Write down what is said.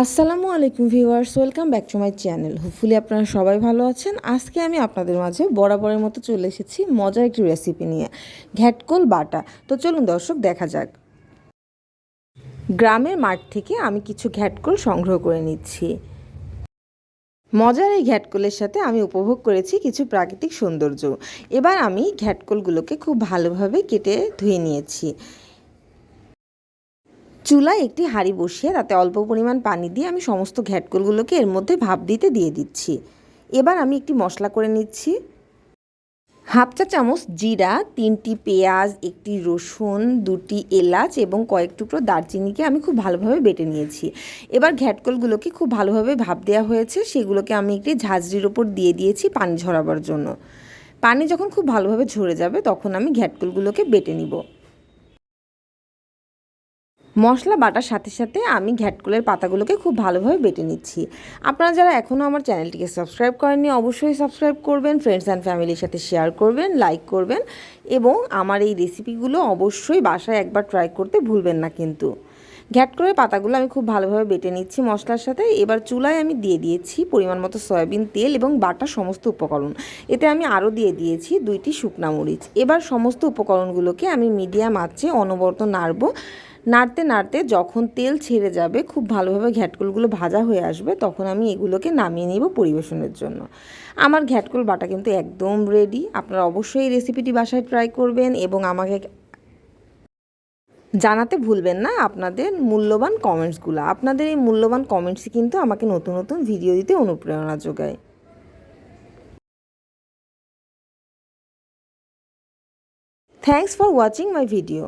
আসসালামু আলাইকুম viewers, welcome back to my channel. Hopefully আপনারা সবাই ভালো আছেন। আজকে আমি আপনাদের মাঝে বরাবরের মতো চলে এসেছি মজার একটি রেসিপি নিয়ে, ঘ্যাটকোল বাটা। তো চলুন দর্শক, দেখা যাক। গ্রামের মাঠ থেকে আমি কিছু ঘ্যাটকোল সংগ্রহ করে নিচ্ছি। মজার এই ঘ্যাটকোলের সাথে আমি উপভোগ করেছি কিছু প্রাকৃতিক সৌন্দর্য। এবার আমি ঘ্যাটকোলগুলোকে খুব ভালোভাবে কেটে ধুয়ে নিয়েছি। চুলায় একটি হাঁড়ি বসিয়ে তাতে অল্প পরিমাণ পানি দিয়ে আমি সমস্ত ঘ্যাটকলগুলোকে এর মধ্যে ভাপ দিতে দিয়ে দিচ্ছি। এবার আমি একটি মশলা করে নিচ্ছি। হাফ চা চামচ জিরা, তিনটি পেঁয়াজ, একটি রসুন, দুটি এলাচ এবং কয়েক টুকরো দারচিনিকে আমি খুব ভালোভাবে বেটে নিয়েছি। এবার ঘ্যাটকলগুলোকে খুব ভালোভাবে ভাপ দেওয়া হয়েছে, সেগুলোকে আমি একটি ঝাঁঝরির ওপর দিয়ে দিয়েছি পানি ঝরাবার জন্য। পানি যখন খুব ভালোভাবে ঝরে যাবে, তখন আমি ঘ্যাটকলগুলোকে বেটে নিব। মশলা, বাটার সাথে সাথে আমি ঘ্যাটকুলের পাতাগুলোকে খুব ভালোভাবে বেটে নিচ্ছি। আপনারা যারা এখনও আমার চ্যানেলটিকে সাবস্ক্রাইব করেননি, অবশ্যই সাবস্ক্রাইব করবেন ফ্রেন্ডস অ্যান্ড ফ্যামিলির সাথে শেয়ার করবেন লাইক করবেন এবং আমার এই রেসিপিগুলো অবশ্যই বাসায় একবার ট্রাই করতে ভুলবেন না কিন্তু। ঘ্যাটকলের পাতাগুলো আমি খুব ভালোভাবে বেটে নিচ্ছি মশলার সাথে। এবার চুলায় আমি দিয়ে দিয়েছি পরিমাণ মতো সয়াবিন তেল এবং বাটা সমস্ত উপকরণ। এতে আমি আরও দিয়ে দিয়েছি দুইটি শুকনা মরিচ। এবার সমস্ত উপকরণগুলোকে আমি মিডিয়াম আঁচে অনবরত নাড়বো। নাড়তে নাড়তে যখন তেল ছেড়ে যাবে, খুব ভালোভাবে ঘ্যাটকুলগুলো ভাজা হয়ে আসবে, তখন আমি এগুলোকে নামিয়ে নিব পরিবেশনের জন্য। আমার ঘ্যাটকুল বাটা কিন্তু একদম রেডি আপনারা অবশ্যই রেসিপিটি বাসায় ট্রাই করবেন এবং আমাকে জানাতে ভুলবেন না আপনাদের মূল্যবান কমেন্টসগুলো আপনাদের এই মূল্যবান কমেন্টসই কিন্তু আমাকে নতুন নতুন ভিডিও দিতে অনুপ্রেরণা যোগায়। For watching my video